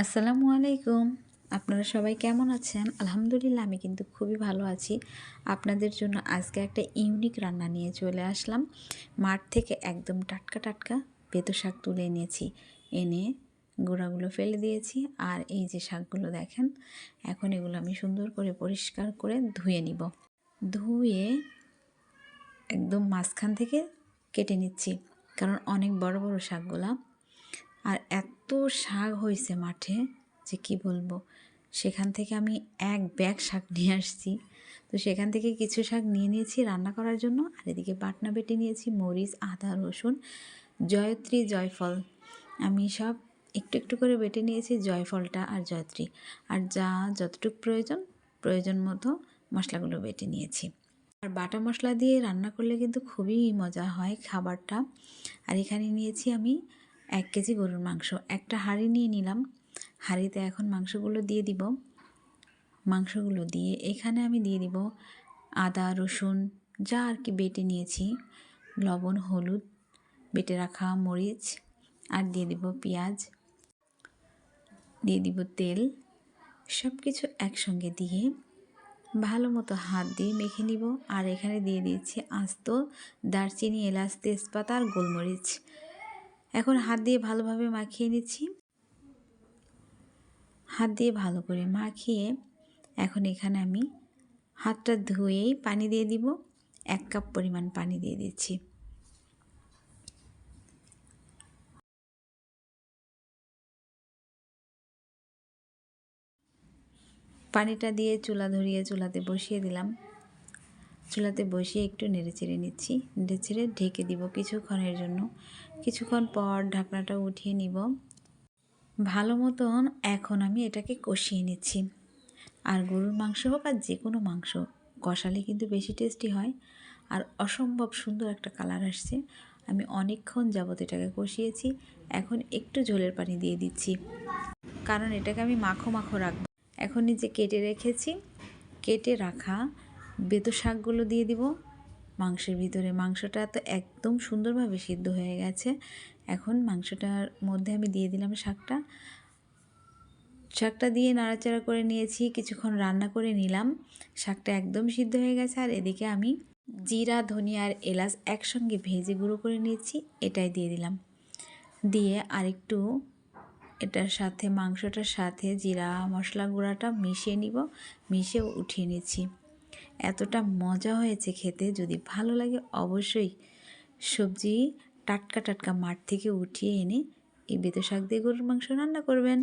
আসসালামু আলাইকুম। আপনারা সবাই কেমন আছেন? আলহামদুলিল্লাহ, আমি কিন্তু খুবই ভালো আছি। আপনাদের জন্য আজকে একটা ইউনিক রান্না নিয়ে চলে আসলাম। মাঠ থেকে একদম টাটকা টাটকা বেতো শাক তুলে এনেছি। এনে গোড়াগুলো ফেলে দিয়েছি আর এই যে শাকগুলো দেখেন, এখন এগুলো আমি সুন্দর করে পরিষ্কার করে ধুয়ে নিব। ধুয়ে একদম মাঝখান থেকে কেটে নিচ্ছি, কারণ অনেক বড় বড় শাকগুলা আর এত শাক হয়েছে মাঠে যে কি বলব? সেখান থেকে আমি এক ব্যাগ শাক নিয়ে আসছি। তো সেখান থেকে কিছু শাক নিয়ে নিয়েছি রান্না করার জন্য। আর এদিকে বাটনা বেটে নিয়েছি মরিচ, আদা, রসুন, জয়ত্রী, জয়ফল। আমি সব একটু একটু করে বেটে নিয়েছি জয়ফলটা আর জয়ত্রী। আর যা যতটুকু প্রয়োজন প্রয়োজন মতো মশলাগুলো বেটে নিয়েছি। আর বাটা মশলা দিয়ে রান্না করলে কিন্তু খুবই মজা হয় খাবারটা। আর এখানে নিয়েছি আমি এক কেজি গরুর মাংস। একটা হাঁড়ি নিয়ে নিলাম। হাঁড়িতে এখন মাংসগুলো দিয়ে দিব। মাংসগুলো দিয়ে এখানে আমি দিয়ে দিব আদা, রসুন, যা আর কি বেটে নিয়েছি। লবণ, হলুদ, বেটে রাখা মরিচ আর দিয়ে দিব পেঁয়াজ। দিয়ে দিব তেল। সব কিছু একসঙ্গে দিয়ে ভালো মতো হাত দিয়ে মেখে নিব। আর এখানে দিয়ে দিয়েছি আস্ত দারচিনি, এলাচ, তেজপাতা আর গোলমরিচ। এখন হাত দিয়ে ভালোভাবে মাখিয়ে নিচ্ছি। হাত দিয়ে ভালো করে মাখিয়ে এখন এখানে আমি হাতটা ধুয়েই পানি দিয়ে দিব। এক কাপ পরিমাণ পানি দিয়ে দিচ্ছি। পানিটা দিয়ে চুলা ধরিয়ে চুলাতে বসিয়ে দিলাম। চুলাতে বসিয়ে একটু নেড়ে চেড়ে নিচ্ছি। নেড়ে চেড়ে ঢেকে দিব কিছুক্ষণের জন্য। কিছুক্ষণ পর ঢাকনাটা উঠিয়ে নিব। ভালো মতন এখন আমি এটাকে কষিয়ে নিচ্ছি। আর গরুর মাংস হোক আর যে কোনো মাংস, কষালে কিন্তু বেশি টেস্টি হয়। আর অসম্ভব সুন্দর একটা কালার আসছে। আমি অনেকক্ষণ যাবত এটাকে কষিয়েছি। এখন একটু ঝোলের পানি দিয়ে দিচ্ছি। কারণ এটাকে আমি মাখো মাখো রাখব। এখন নিজে কেটে রেখেছি। কেটে রাখা বেতো শাকগুলো দিয়ে দিব। মাংসের ভিতরে মাংসটা তো একদম সুন্দরভাবে সিদ্ধ হয়ে গেছে। এখন মাংসটার মধ্যে আমি দিয়ে দিলাম শাকটা। শাকটা দিয়ে নাড়াচাড়া করে নিয়েছি, কিছুক্ষণ রান্না করে নিলাম। শাকটা একদম সিদ্ধ হয়ে গেছে আর এদিকে আমি জিরা, ধনিয়া আর এলাচ একসঙ্গে ভেজে গুঁড়ো করে নিয়েছি, এটাই দিয়ে দিলাম। দিয়ে আরেকটু এটার সাথে মাংসটার সাথে জিরা মশলা গুঁড়াটা মিশিয়ে নিব মিশিয়ে উঠিয়ে নিচ্ছি। এতটা মজা হয়েছে খেতে, যদি ভালো লাগে অবশ্যই সবজি টাটকা টাটকা মাঠ থেকে উঠিয়ে এনে এই বেতো শাক দিয়ে গরুর মাংস রান্না করবেন।